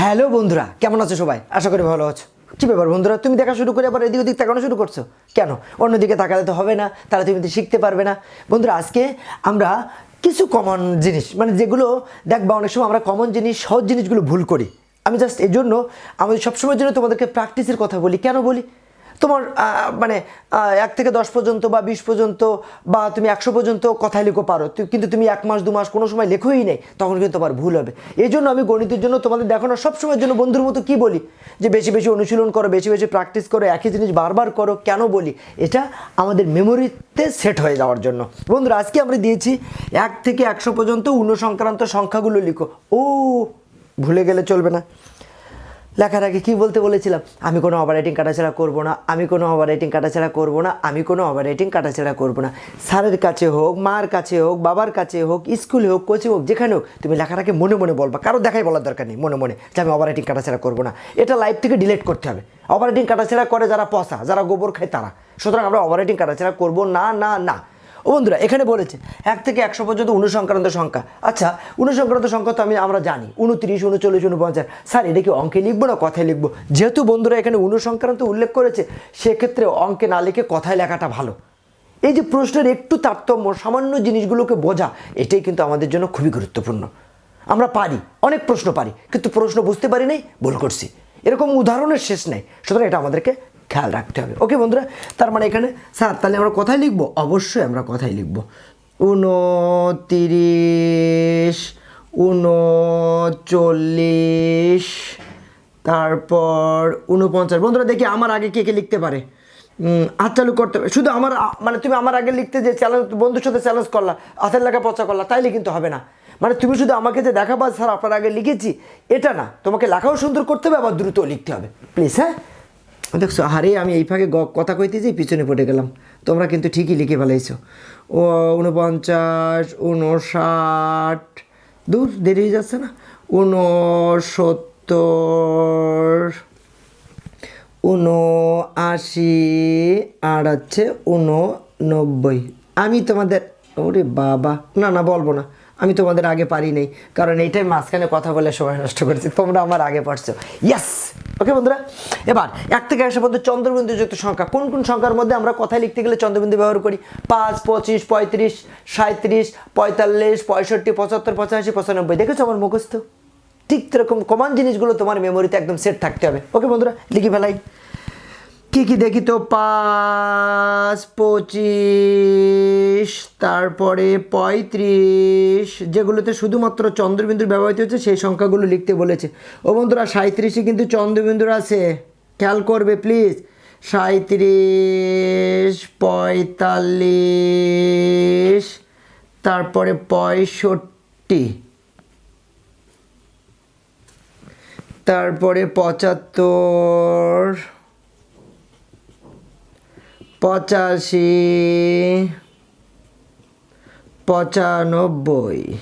Hello বন্ধুরা, কেমন আছো সবাই? আশা করি ভালো আছো। কী ব্যাপার বন্ধুরা, তুমি দেখা শুরু করে আবার এদিক ওদিক তাকানো শুরু করছ? কেন? অন্যদিকে তাকালে তো হবে না, তাহলে তুমি তো শিখতে পারবে না। বন্ধুরা, আজকে আমরা কিছু কমন জিনিস মানে যেগুলো দেখবা অনেক সময় আমরা কমন জিনিস, সহজ জিনিসগুলো ভুল করি। আমি জাস্ট এই জন্য আমাদের সবসময়ের জন্য তোমাদেরকে প্র্যাকটিসের কথা বলি। কেন বলি? তোমার মানে এক থেকে দশ পর্যন্ত বা বিশ পর্যন্ত বা তুমি একশো পর্যন্ত কথায় লেখো পারো। কিন্তু তুমি এক মাস, দু মাস কোনো সময় লেখোই নেই, তখন কিন্তু তোমার ভুল হবে। এই জন্য আমি গণিতের জন্য তোমাদের দেখানো সবসময়ের জন্য বন্ধুর মতো কি বলি? যে বেশি বেশি অনুশীলন করো, বেশি বেশি প্র্যাকটিস করো, একই জিনিস বারবার করো, কেন বলি? এটা আমাদের মেমোরিতে সেট হয়ে যাওয়ার জন্য। বন্ধুরা, আজকে আমরা দিয়েছি এক থেকে একশো পর্যন্ত উন্ন সংক্রান্ত সংখ্যাগুলো লিখো। ও, ভুলে গেলে চলবে না। লেখার আগে কী বলতে বলেছিলাম? আমি কোনো অপারেটিং কাটাছেড়া করব না, আমি কোনো অপারেটিং কাটাছেড়া করব না, আমি কোনো অপারেটিং কাটাছেড়া করব না। স্যারের কাছে হোক, মার কাছে হোক, বাবার কাছে হোক স্কুলে হোক কোচিং হোক, যেখানে হোক, তুমি লেখাটাকে মনে মনে বলবা, কারও দেখাই বলার দরকার নেই, মনে মনে যে আমি অপারেটিং কাটাছেড়া করব না। এটা লাইফ থেকে ডিলেট করতে হবে। অপারেটিং কাটাছেড়া করে যারা পচা, যারা গোবর খায় তারা। সুতরাং আমরা অপারেটিং কাটাছেড়া করব না না না। ও বন্ধুরা, এখানে বলেছে, এক থেকে একশো পর্যন্ত অনুসংক্রান্ত সংখ্যা। আচ্ছা অনুসংক্রান্ত সংখ্যা তো আমি, আমরা জানি, উনত্রিশ, উনচল্লিশ, উনপঞ্চাশ। স্যার, এটা কি অঙ্কে লিখব না কথায় লিখব? যেহেতু বন্ধুরা এখানে অনুসংক্রান্ত উল্লেখ করেছে, সেক্ষেত্রে অঙ্কে না লিখে কথায় লেখাটা ভালো। এই যে প্রশ্নের একটু তারতম্য, সামান্য জিনিসগুলোকে বোঝা, এটাই কিন্তু আমাদের জন্য খুবই গুরুত্বপূর্ণ। আমরা পারি, অনেক প্রশ্ন পারি, কিন্তু প্রশ্ন বুঝতে পারি নাই, ভুল করছি। এরকম উদাহরণের শেষ নেই। সুতরাং এটা আমাদেরকে খেয়াল রাখতে হবে। ওকে বন্ধুরা, তার মানে এখানে, স্যার, তাহলে আমরা কথাই লিখব? অবশ্যই আমরা কথাই লিখব। উনতিরিশ, উনচল্লিশ, তারপর উনপঞ্চাশ। বন্ধুরা, দেখি আমার আগে কে কে লিখতে পারে। হাত চালু করতে হবে। শুধু আমার মানে তুমি আমার আগে লিখতে যে চ্যালেঞ্জ বন্ধুর সাথে চ্যালেঞ্জ করলা, হাতের লেখা পচা করলা, তাইলে কিন্তু হবে না। মানে তুমি শুধু আমাকে যে দেখাবা, স্যার, আপনার আগে লিখেছি, এটা না। তোমাকে লেখাও সুন্দর করতে হবে, আবার দ্রুত লিখতে হবে। প্লিজ হ্যাঁ? দেখছ, আরে আমি এই ফাঁকে কথা কইতেছি পিছনে পড়ে গেলাম। তোমরা কিন্তু ঠিকই লিখে ফেলাইছো। ও উনপঞ্চাশ উনষাট দূর, দেরি হয়ে যাচ্ছে না? উনসত্তর উনআশি আর হচ্ছে উননব্বই আমি তোমাদের, ওরে বাবা, না না, বলব না। আমি তোমাদের আগে পারি নাই, কারণ এইটাই মাঝখানে কথা বলে সময় নষ্ট করেছি। তোমরা আমার আগে পারছ ইয়াস ওকে বন্ধুরা, এবার এক থেকে একশো পর্যন্ত চন্দ্রবিন্দু যুক্ত সংখ্যা। কোন কোন সংখ্যার মধ্যে আমরা কথায় লিখতে গেলে চন্দ্রবিন্দু ব্যবহার করি? পাঁচ, পঁচিশ, পঁয়ত্রিশ সাঁত্রিশ পঁয়তাল্লিশ, পঁয়ষট্টি, পঁচাত্তর, পঁচাশি, পঁচানব্বই। দেখেছ আমার মুখস্থ? ঠিক এরকম কমন জিনিসগুলো তোমার মেমোরিতে একদম সেট থাকতে হবে। ওকে বন্ধুরা, লিখি ফেলাই। কি কি দেখি তো? পাঁচ, পঁচিশ, তারপরে পঁয়ত্রিশ, যেগুলোতে শুধুমাত্র চন্দ্রবিন্দুর ব্যবহৃত হচ্ছে, সেই সংখ্যাগুলো লিখতে বলেছে। ও বন্ধুরা সাঁত্রিশে কিন্তু চন্দ্রবিন্দুর আছে। খেয়াল করবে, প্লিজ। সাঁত্রিশ পঁয়তাল্লিশ, তারপরে পঁয়ষট্টি, তারপরে পঁচাত্তর পঁচাশি, পঁচানব্বই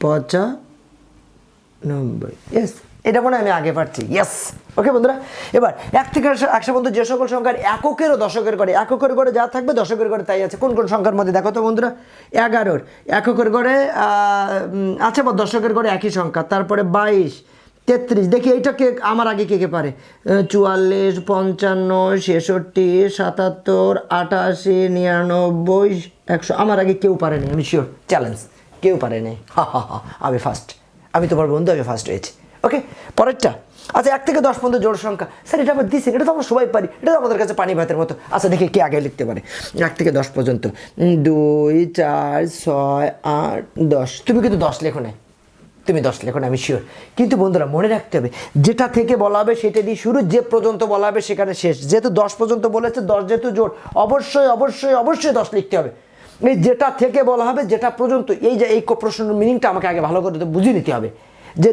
পঁচানব্বই। ইয়েস এটা মনে আমি আগে পারছি। ইয়েস ওকে বন্ধুরা, এবার এক থেকে একশো- পর্যন্ত যে সকল সংখ্যার এককের ও দশকের করে এককের করে যা থাকবে দশকের করে তাই আছে। কোন কোন সংখ্যার মধ্যে দেখো তো বন্ধুরা? এগারোর, এককের করে আছে বা দশকের করে একই সংখ্যা, তারপরে বাইশ তেত্রিশ। দেখি এইটা কে, আমার আগে কে কে পারে? চুয়াল্লিশ, পঞ্চান্ন, ছেষট্টি, সাতাত্তর, আটাশি, নিরানব্বই, একশো। আমার আগে কেউ পারেনি, আমি শিওর চ্যালেঞ্জ কেউ পারেনি। হা হা হা, আমি ফার্স্ট আমি তোমার বন্ধু, আমি ফার্স্ট হয়েছি। ওকে পরেরটা। আচ্ছা এক থেকে দশ পর্যন্ত জোড় সংখ্যা। স্যার, এটা আবার দিচ্ছেন এটা তো আমরা সবাই পারি। এটা তো আমাদের কাছে পানি ভাতের মতো। আচ্ছা দেখি কে আগে লিখতে পারে। এক থেকে দশ পর্যন্ত। দুই, চার, ছয়, আট, দশ। তুমি কিন্তু দশ লেখো না তুমি দশ লেখো আমি শিওর কিন্তু বন্ধুরা, মনে রাখতে হবে, যেটা থেকে বলা হবে সেটা দিয়ে শুরু, যে পর্যন্ত বলা হবে সেখানে শেষ। যেহেতু দশ পর্যন্ত বলেছে, দশ যেহেতু জোর, অবশ্যই অবশ্যই অবশ্যই দশ লিখতে হবে। এই যেটা থেকে বলা হবে, যেটা পর্যন্ত, এই যে, এই প্রশ্নের মিনিংটা আমাকে আগে ভালো করে বুঝিয়ে নিতে হবে। যে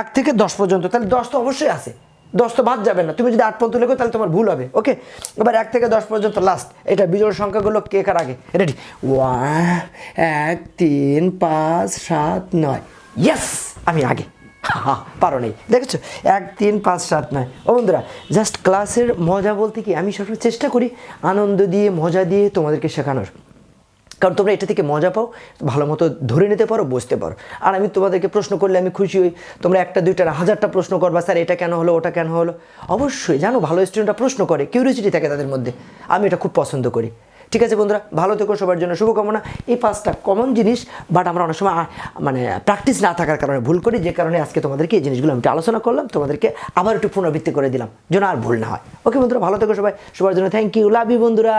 এক থেকে দশ পর্যন্ত, তাহলে দশ তো অবশ্যই আছে। দশ তো বাদ যাবে না। তুমি যদি আট পর্যন্ত লেখো, তাহলে তোমার ভুল হবে, ওকে? এবার এক থেকে দশ পর্যন্ত লাস্ট এটা বিজোড় সংখ্যাগুলো কে কার আগে? রেডি ওয়ান এক, তিন, পাঁচ, সাত, নয়। ইয়েস আমি আগে। পারো নেই। দেখেছ? এক, তিন, পাঁচ, সাত, নয়। ও বন্ধুরা জাস্ট ক্লাসের মজা বলতে কি আমি সবসময় চেষ্টা করি আনন্দ দিয়ে, মজা দিয়ে তোমাদেরকে শেখানোর। কারণ তোমরা এটা থেকে মজা পাও, ভালো মতো ধরে নিতে পারো, বুঝতে পারো। আর আমি তোমাদেরকে প্রশ্ন করলে আমি খুশি হই, তোমরা একটা, দুইটা হাজারটা প্রশ্ন করবা, স্যার, এটা কেন হলো, ওটা কেন হলো? অবশ্যই, জানো, ভালো স্টুডেন্টরা প্রশ্ন করে কিউরিয়াসিটি থাকে তাদের মধ্যে। আমি এটা খুব পছন্দ করি। ঠিক আছে বন্ধুরা, ভালো থেকো, সবার জন্য শুভকামনা। এই পাঁচটা কমন জিনিস বাট আমরা অনেক সময় মানে প্র্যাকটিস না থাকার কারণে ভুল করি, যে কারণে আজকে তোমাদেরকে এই জিনিসগুলো আমি আলোচনা করলাম, তোমাদেরকে আবার একটু পুনরাবৃত্তি করে দিলাম, যেন আর ভুল না হয়। ওকে বন্ধুরা, ভালো থেকো সবাই, সবার জন্য থ্যাংক ইউ লাভ ইউ বন্ধুরা।